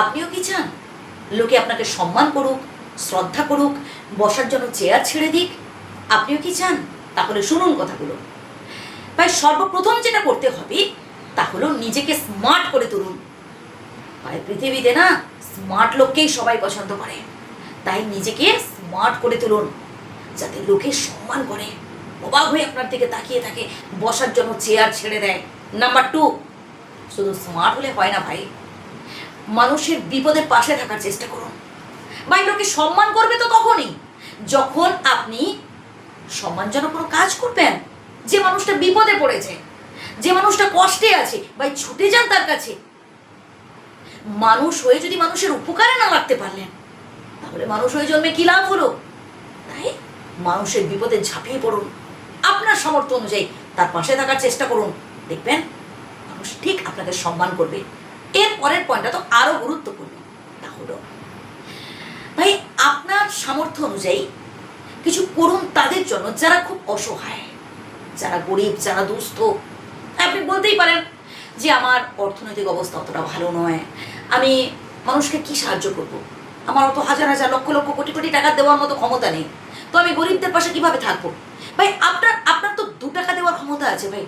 আপনিও কি চান? লোকে আপনাকে সম্মান করুক, শ্রদ্ধা করুক, বসার জন্য চেয়ার ছেড়ে দিক। আপনিও কি চান? তাহলে শুনুন কথাগুলো। ভাই, সর্বপ্রথম যেটা করতে হবে, তা হলো নিজেকে স্মার্ট করে তুলুন। ভাই, পৃথিবীতে না স্মার্ট লোককেই সবাই পছন্দ করে। তাই নিজেকে স্মার্ট করে তুলুন, যাতে লোকে সম্মান করে, অবাক হয়ে আপনার দিকে তাকিয়ে থাকে, বসার জন্য চেয়ার ছেড়ে দেয়। নাম্বার টু শুধু স্মার্ট হলে হয় না ভাই। মানুষের বিপদের পাশে থাকার চেষ্টা করুন। ভাই লোকে সম্মান করবে তো তখনই, যখন আপনি সম্মানজনক কোনো কাজ করবেন। যে মানুষটা বিপদে পড়েছে, যে মানুষটা কষ্টে আছে ভাই ছুটে যান তার কাছে। মানুষ হয়ে যদি মানুষের উপকারে না লাগতে পারলেন, তাহলে মানুষ হয়ে জন্মে কি লাভ হলো? তাই মানুষের বিপদে ঝাঁপিয়ে পড়ুন। আপনার সামর্থ্য অনুযায়ী তার পাশে থাকার চেষ্টা করুন। দেখবেন, মানুষ ঠিক আপনাকে সম্মান করবে। এর পরের পয়েন্টটা তো আরও গুরুত্বপূর্ণ। তা হলো ভাই, আপনার সামর্থ্য অনুযায়ী কিছু করুন তাদের জন্য যারা খুব অসহায়, যারা গরিব, যারা দুস্থ। আপনি বলতেই পারেন যে আমার অর্থনৈতিক অবস্থা অতটা ভালো নয়। আমি মানুষকে কি সাহায্য করব। আমার অত হাজার হাজার লক্ষ লক্ষ কোটি কোটি টাকা দেওয়ার মতো ক্ষমতা নেই। তো আমি গরিবদের পাশে কীভাবে থাকব? ভাই, আপনার আপনার তো দু টাকা দেওয়ার ক্ষমতা আছে ভাই।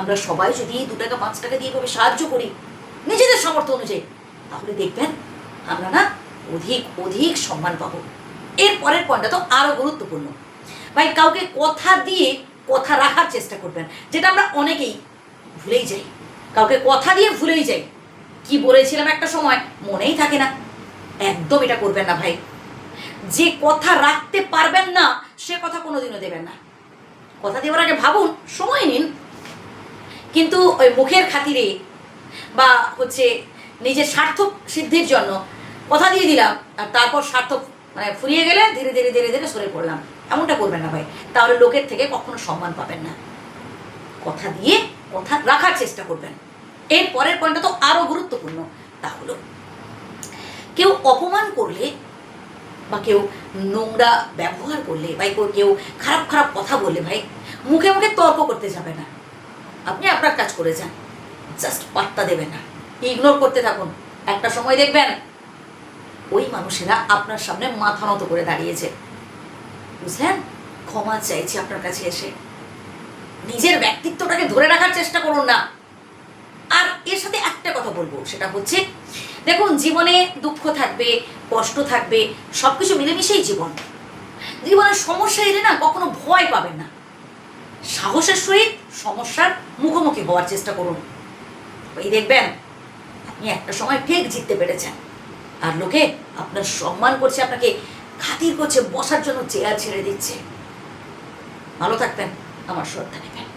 আমরা সবাই যদি দু টাকা, পাঁচ টাকা দিয়ে সাহায্য করি নিজেদের সামর্থ্য অনুযায়ী। তাহলে দেখবেন আমরা না অধিক অধিক সম্মান পাবো। এর পরের পয়েন্টটা তো আরও গুরুত্বপূর্ণ। ভাই, কাউকে কথা দিয়ে কথা রাখার চেষ্টা করবেন, যেটা আমরা অনেকেই ভুলেই যাই। কাউকে কথা দিয়ে ভুলেই যাই। কি বলেছিলাম একটা সময়, মনেই থাকে না। একদম এটা করবেন না ভাই। যে কথা রাখতে পারবেন না, সে কথা কোনোদিনও দেবেন না। কথা দেওয়ার আগে ভাবুন, সময় নিন। কিন্তু ওই মুখের খাতিরে বা হচ্ছে নিজের স্বার্থ সিদ্ধির জন্য কথা দিয়ে দিলাম, আর তারপর স্বার্থ মানে ফুরিয়ে গেলে ধীরে ধীরে ধীরে ধীরে সরে পড়লাম। এমনটা করবেন না ভাই। তাহলে লোকের থেকে কখনো সম্মান পাবেন না। কথা দিয়ে কথা রাখার চেষ্টা করবেন। এর পরের পয়েন্টটা তো আরও গুরুত্বপূর্ণ, তা হলো কেউ অপমান করলে বা কেউ নোংরা ব্যবহার করলে বা কেউ খারাপ খারাপ কথা বললে ভাই, মুখে মুখে তর্ক করতে যাবে না। আপনি আপনার কাজ করে যান। জাস্ট পাত্তা দেবেন না। ইগনোর করতে থাকুন। একটা সময় দেখবেন ওই মানুষেরা আপনার সামনে মাথা নত করে দাঁড়িয়েছে। বুঝলেন? ক্ষমা চাইছি আপনার কাছে এসে। নিজের ব্যক্তিত্বটাকে ধরে রাখার চেষ্টা করুন না। আর এর সাথে একটা কথা বলব, সেটা হচ্ছে, দেখুন, জীবনে দুঃখ থাকবে, কষ্ট থাকবে সব কিছু মিলেমিশেই জীবন। জীবনের সমস্যা এলে না কখনো ভয় পাবেন না। সাহসের সহিত সমস্যার মুখোমুখি হওয়ার চেষ্টা করুন। এই দেখবেন, আপনি একটা সময় ঠিক জিততে পেরেছেন। আর লোকে আপনার সম্মান করছে, আপনাকে খাতির করছে, বসার জন্য চেয়ার ছেড়ে দিচ্ছে। ভালো থাকবেন, আমার শ্রদ্ধা নেবেন